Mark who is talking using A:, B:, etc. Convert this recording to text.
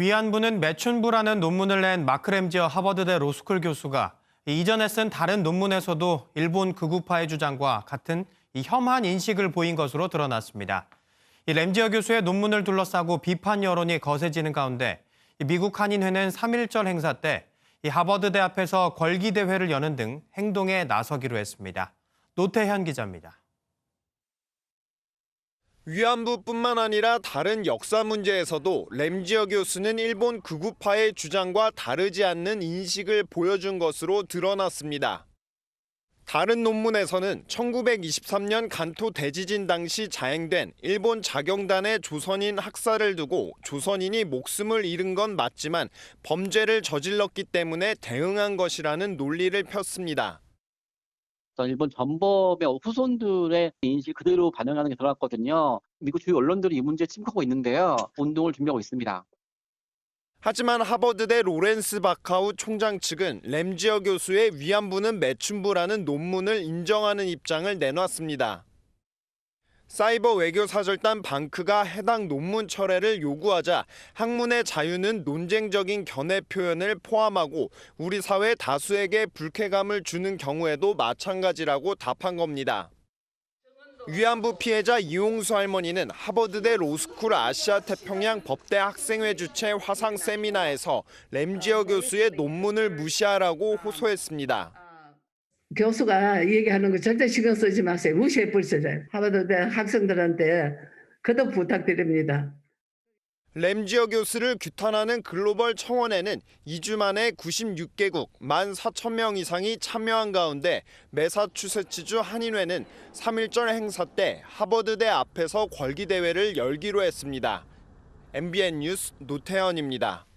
A: 위안부는 매춘부라는 논문을 낸 마크 램지어 하버드대 로스쿨 교수가 이전에 쓴 다른 논문에서도 일본 극우파의 주장과 같은 이 혐한 인식을 보인 것으로 드러났습니다. 이 램지어 교수의 논문을 둘러싸고 비판 여론이 거세지는 가운데 이 미국 한인회는 3.1절 행사 때 이 하버드대 앞에서 걸기 대회를 여는 등 행동에 나서기로 했습니다. 노태현 기자입니다.
B: 위안부뿐만 아니라 다른 역사 문제에서도 램지어 교수는 일본 극우파의 주장과 다르지 않는 인식을 보여준 것으로 드러났습니다. 다른 논문에서는 1923년 간토 대지진 당시 자행된 일본 자경단의 조선인 학살을 두고 조선인이 목숨을 잃은 건 맞지만 범죄를 저질렀기 때문에 대응한 것이라는 논리를 폈습니다.
C: 일본 전범의 후손들의 인식 그대로 반영하는 게 들어갔거든요. 미국 주요 언론들이 이 문제에 침묵하고 있는데요. 운동을 준비하고 있습니다.
B: 하지만 하버드대 로렌스 바카우 총장 측은 램지어 교수의 위안부는 매춘부라는 논문을 인정하는 입장을 내놨습니다. 사이버 외교 사절단 방크가 해당 논문 철회를 요구하자 학문의 자유는 논쟁적인 견해 표현을 포함하고 우리 사회 다수에게 불쾌감을 주는 경우에도 마찬가지라고 답한 겁니다. 위안부 피해자 이용수 할머니는 하버드대 로스쿨 아시아 태평양 법대 학생회 주최 화상 세미나에서 램지어 교수의 논문을 무시하라고 호소했습니다.
D: 교수가 얘기하는 거 절대 신경 쓰지 마세요. 무시해 버리세요. 하버드대 학생들한테 그도 부탁드립니다.
B: 램지어 교수를 규탄하는 글로벌 청원에는 2주 만에 96개국 1만 4천 명 이상이 참여한 가운데 매사추세츠주 한인회는 3.1절 행사 때 하버드대 앞에서 걸기 대회를 열기로 했습니다. MBN 뉴스 노태현입니다.